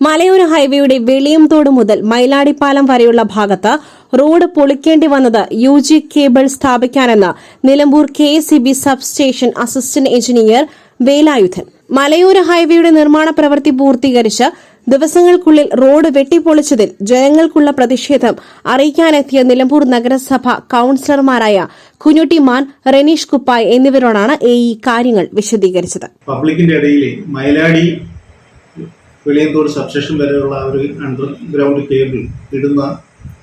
മലയോര ഹൈവേയുടെ വെളിയംതോട് മുതൽ മയിലാടിപ്പാലം വരെയുള്ള ഭാഗത്ത് റോഡ് പൊളിക്കേണ്ടി വന്നത് U G cable സ്ഥാപിക്കാനെന്ന് Nilambur K S sub station assistant engineer Velayudhan. മലയോര ഹൈവേയുടെ നിർമ്മാണ പ്രവൃത്തി പൂർത്തീകരിച്ച് ദിവസങ്ങൾക്കുള്ളിൽ റോഡ് വെട്ടിപ്പൊളിച്ചതിൽ ജനങ്ങൾക്കുള്ള പ്രതിഷേധം അറിയിക്കാനെത്തിയ നിലമ്പൂർ നഗരസഭ കൌൺസിലർമാരായ കുഞ്ഞുട്ടിമാൻ റെനീഷ് കുപ്പായ് എന്നിവരോടാണ് ഈ കാര്യങ്ങൾ വിശദീകരിച്ചത്. പബ്ലിക്കിന്റെ ഇടയിൽ മയിലാടി വെളിയന്തോട് സബ്സ്റ്റേഷൻ വരെയുള്ള ഒരു അണ്ടർഗ്രൗണ്ട് കേബിൾ ഇടുന്ന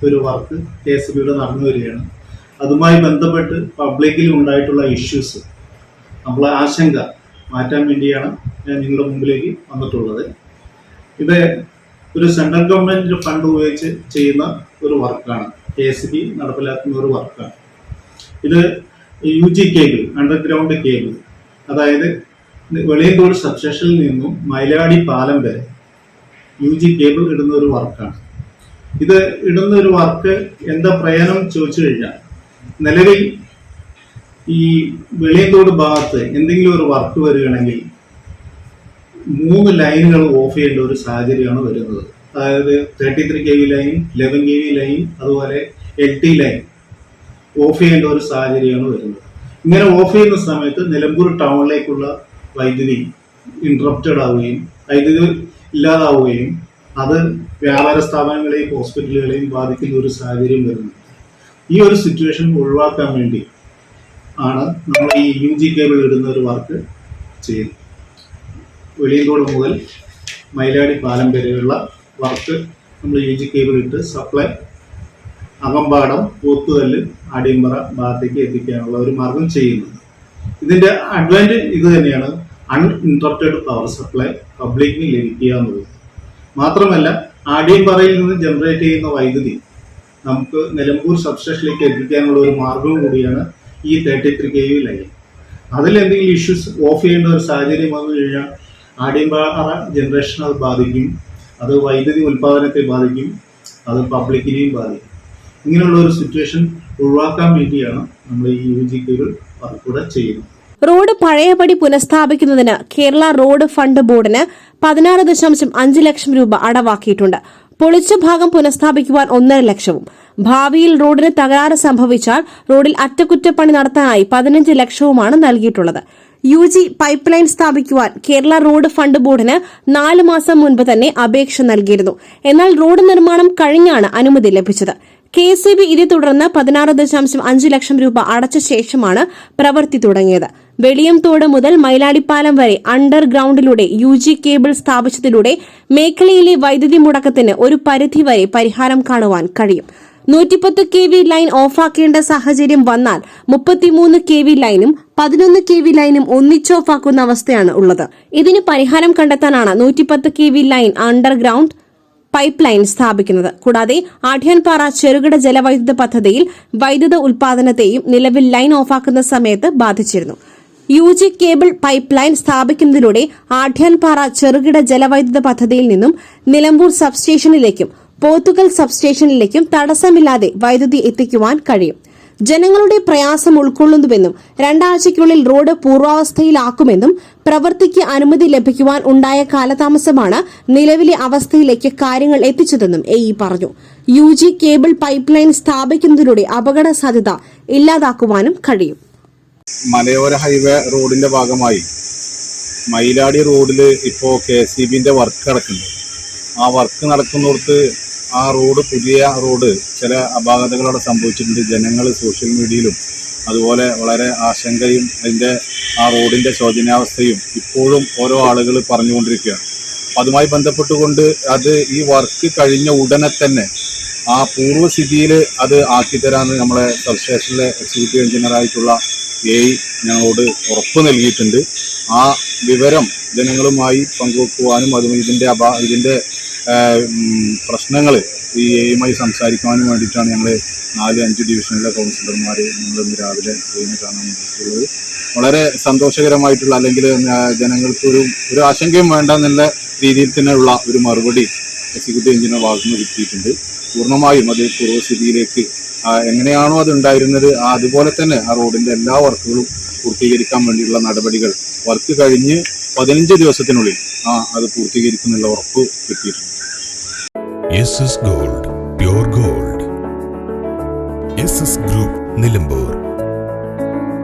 ഒരു വർക്ക് കെ എസ് ബിയുടെ നടന്നു വരികയാണ്. അതുമായി ബന്ധപ്പെട്ട് പബ്ലിക്കിൽ ഉണ്ടായിട്ടുള്ള ഇഷ്യൂസ് നമ്മളെ ആശങ്ക മാറ്റാൻ വേണ്ടിയാണ് ഞാൻ നിങ്ങളുടെ മുമ്പിലേക്ക് വന്നിട്ടുള്ളത്. ഇത് ഒരു സെൻട്രൽ ഗവൺമെന്റ് ഫണ്ട് ഉപയോഗിച്ച് ചെയ്യുന്ന ഒരു വർക്കാണ് കെ എസ് ബി നടപ്പിലാക്കുന്ന ഒരു വർക്കാണ് ഇത് U G cable underground cable അതായത് വെളിയന്തോട് സബ്സ്റ്റേഷനിൽ നിന്നും മൈലാടി പാലം വരെ യു ജി കേബിൾ ഇടുന്ന ഒരു വർക്കാണ്. ഇത് ഇടുന്ന ഒരു വർക്ക് എന്താ പ്രയോജനം ചോദിച്ചു കഴിഞ്ഞാൽ നിലവിൽ ഈ വെളിയന്തോട് ഭാഗത്ത് എന്തെങ്കിലും ഒരു വർക്ക് വരികയാണെങ്കിൽ മൂന്ന് ലൈനുകൾ ഓഫ് ചെയ്യേണ്ട ഒരു സാഹചര്യമാണ് വരുന്നത്. അതായത് thirty three K V line eleven K V line അതുപോലെ എൽ ടി ലൈൻ ഓഫ് ചെയ്യേണ്ട ഒരു സാഹചര്യമാണ് വരുന്നത്. ഇങ്ങനെ ഓഫ് ചെയ്യുന്ന സമയത്ത് നിലമ്പൂർ ടൗണിലേക്കുള്ള വൈദ്യുതി ഇൻട്രപ്റ്റഡ് ആവുകയും വൈദ്യുതി ഇല്ലാതാവുകയും അത് വ്യാപാര സ്ഥാപനങ്ങളെയും ഹോസ്പിറ്റലുകളെയും ബാധിക്കുന്ന ഒരു സാഹചര്യം വരുന്നു. ഈ ഒരു സിറ്റുവേഷൻ ഒഴിവാക്കാൻ വേണ്ടി ആണ് നമ്മൾ ഈ യു ജി കേബിൾ ഇടുന്ന ഒരു വർക്ക് ചെയ്യുന്നത്. വെളിയങ്കോട് മുതൽ മയിലാടി പാലം വരെയുള്ള വർക്ക് നമ്മൾ യു ജി കേബിൾ ഇട്ട് സപ്ലൈ അകമ്പാടം പോത്തുകല്ല് അടിയമ്പറ ഭാഗത്തേക്ക് എത്തിക്കാനുള്ള ഒരു മാർഗം ചെയ്യുന്നത്. ഇതിന്റെ അഡ്വാന്റേജ് ഇത് തന്നെയാണ്. അൺഇൻട്രപ്റ്റഡ് പവർ സപ്ലൈ പബ്ലിക്കിന് ലഭിക്കുക എന്നുള്ളത് മാത്രമല്ല ആടിയമ്പറയിൽ നിന്ന് ജനറേറ്റ് ചെയ്യുന്ന വൈദ്യുതി നമുക്ക് നിലമ്പൂർ സബ്സ്റ്റേഷനിലേക്ക് എത്തിക്കാനുള്ള ഒരു മാർഗവും കൂടിയാണ് ഈ thirty three K U line അതിൽ എന്തെങ്കിലും ഇഷ്യൂസ് ഓഫ് ചെയ്യേണ്ട ഒരു സാഹചര്യം വന്നു കഴിഞ്ഞാൽ ആടിയമ്പാറ ജനറേഷൻ അത് ബാധിക്കും. അത് വൈദ്യുതി ഉൽപാദനത്തെ ബാധിക്കും. അത് പബ്ലിക്കിനെയും ബാധിക്കും. ഇങ്ങനെയുള്ള ഒരു സിറ്റുവേഷൻ ഒഴിവാക്കാൻ വേണ്ടിയാണ് നമ്മൾ ഈ യു ജി കേബിൾ ചെയ്യുന്നു റോഡ് പഴയപടി പുനഃസ്ഥാപിക്കുന്നതിന് കേരള റോഡ് ഫണ്ട് ബോർഡിന് പതിനാറ് ദശാംശം അഞ്ച് ലക്ഷം രൂപ അടവാക്കിയിട്ടുണ്ട്. പൊളിച്ച ഭാഗം പുനഃസ്ഥാപിക്കുവാൻ ഒന്നര ലക്ഷവും. ഭാവിയിൽ റോഡിന് തകരാറ് സംഭവിച്ചാൽ റോഡിൽ അറ്റകുറ്റപ്പണി നടത്താനായി പതിനഞ്ച് ലക്ഷവുമാണ് നൽകിയിട്ടുള്ളത്. യു ജി പൈപ്പ് ലൈൻ സ്ഥാപിക്കുവാൻ കേരള റോഡ് ഫണ്ട് ബോർഡിന് നാല് മാസം മുൻപ് തന്നെ അപേക്ഷ നൽകിയിരുന്നു. എന്നാൽ റോഡ് നിർമ്മാണം കഴിഞ്ഞാണ് അനുമതി ലഭിച്ചത്. കെ എസ് ബി ഇതേ തുടർന്ന് പതിനാറ് ദശാംശം അഞ്ച് ലക്ഷം രൂപ അടച്ച ശേഷമാണ് പ്രവൃത്തി തുടങ്ങിയത്. വെളിയംതോട് മുതൽ മൈലാടിപ്പാലം വരെ അണ്ടർഗ്രൌണ്ടിലൂടെ യു ജി കേബിൾ സ്ഥാപിച്ചതിലൂടെ മേഖലയിലെ വൈദ്യുതി മുടക്കത്തിന് ഒരു പരിധിവരെ പരിഹാരം കാണുവാൻ കഴിയും. നൂറ്റിപ്പത്ത് കെ വി ലൈൻ ഓഫാക്കേണ്ട സാഹചര്യം വന്നാൽ മുപ്പത്തിമൂന്ന് കെ വി ലൈനും പതിനൊന്ന് കെ വി ലൈനും ഒന്നിച്ച് ഓഫാക്കുന്ന അവസ്ഥയാണ് ഉള്ളത്. ഇതിന് പരിഹാരം കണ്ടെത്താനാണ് നൂറ്റിപ്പത്ത് K V line underground pipe line സ്ഥാപിക്കുന്നത്. കൂടാതെ ആഠ്യാൻപാറ ചെറുകിട ജലവൈദ്യുത പദ്ധതിയിൽ വൈദ്യുത ഉൽപാദനത്തെയും നിലവിൽ ലൈൻ ഓഫാക്കുന്ന സമയത്ത് ബാധിച്ചിരുന്നു. U G cable pipe line സ്ഥാപിക്കുന്നതിലൂടെ ആഠ്യാൻപാറ ചെറുകിട ജലവൈദ്യുത പദ്ധതിയിൽ നിന്നും നിലമ്പൂർ സബ്സ്റ്റേഷനിലേക്കും പോത്തുകൽ സബ്സ്റ്റേഷനിലേക്കും തടസ്സമില്ലാതെ വൈദ്യുതി എത്തിക്കുവാൻ കഴിയും. ജനങ്ങളുടെ പ്രയാസം ഉൾക്കൊള്ളുന്നുവെന്നും രണ്ടാഴ്ചയ്ക്കുള്ളിൽ റോഡ് പൂർവാവസ്ഥയിലാക്കുമെന്നും പ്രവൃത്തിക്ക് അനുമതി ലഭിക്കുവാൻ ഉണ്ടായ കാലതാമസമാണ് നിലവിലെ അവസ്ഥയിലേക്ക് കാര്യങ്ങൾ എത്തിച്ചതെന്നും എ ഇ പറഞ്ഞു. U G cable pipe line സ്ഥാപിക്കുന്നതിലൂടെ അപകട സാധ്യത ഇല്ലാതാക്കുവാനും കഴിയും. മലയോര ഹൈവേ റോഡിന്റെ ഭാഗമായി മയിലാടി റോഡിൽ ഇപ്പോൾ കെ സി ബിന്റെ വർക്ക് നടക്കുന്നുണ്ട്. ആ വർക്ക് നടക്കുന്നിടത്ത് ആ റോഡ് പുതിയ റോഡ് ചില അപാകതകളവിടെ സംഭവിച്ചിട്ടുണ്ട്. ജനങ്ങൾ സോഷ്യൽ മീഡിയയിലും അതുപോലെ വളരെ ആശങ്കയും അതിന്റെ ആ റോഡിന്റെ ശോചനീയാവസ്ഥയും ഇപ്പോഴും ഓരോ ആളുകൾ പറഞ്ഞുകൊണ്ടിരിക്കുകയാണ്. അപ്പം അതുമായി ബന്ധപ്പെട്ടുകൊണ്ട് അത് ഈ വർക്ക് കഴിഞ്ഞ ഉടനെ തന്നെ ആ പൂർവസ്ഥിതിയിൽ അത് ആക്കിത്തരാമെന്ന് നമ്മളെ സബ്സ്റ്റേഷനിലെ എക്സിക്യൂട്ടീവ് എഞ്ചിനീയറായിട്ടുള്ള എ ഞങ്ങളോട് ഉറപ്പ് നൽകിയിട്ടുണ്ട്. ആ വിവരം ജനങ്ങളുമായി പങ്കുവെക്കുവാനും അതും ഇതിന്റെ അഭാ ഇതിന്റെ പ്രശ്നങ്ങൾ ഈ എയുമായി സംസാരിക്കുവാനും വേണ്ടിയിട്ടാണ് ഞങ്ങൾ നാല് അഞ്ച് ഡിവിഷനിലെ കൗൺസിലർമാർ ഞങ്ങൾ ഇന്ന് രാവിലെ ഇതിനെ കാണാൻ വേണ്ടിയിട്ടുള്ളത് വളരെ സന്തോഷകരമായിട്ടുള്ള അല്ലെങ്കിൽ ജനങ്ങൾക്ക് ഒരു ആശങ്കയും വേണ്ട എന്നുള്ള രീതിയിൽ തന്നെയുള്ള ഒരു മറുപടി എക്സിക്യൂട്ടീവ് എഞ്ചിനീയർ ഭാഗത്തുനിന്ന് കിട്ടിയിട്ടുണ്ട്. പൂർണമായും അത് പൂർവസ്ഥിതിയിലേക്ക് എങ്ങനെയാണോ അത് ഉണ്ടായിരുന്നത് അതുപോലെ തന്നെ ആ റോഡിന്റെ എല്ലാ വർക്കുകളും പൂർത്തീകരിക്കാൻ വേണ്ടിയുള്ള നടപടികൾ വർക്ക് കഴിഞ്ഞ് പതിനഞ്ച് ദിവസത്തിനുള്ളിൽ ആ അത് പൂർത്തീകരിക്കുന്നുള്ള ഉറപ്പ് കിട്ടിയിട്ടുണ്ട്. Gold gold. ഗ്രൂപ്പ് നിലമ്പൂർ.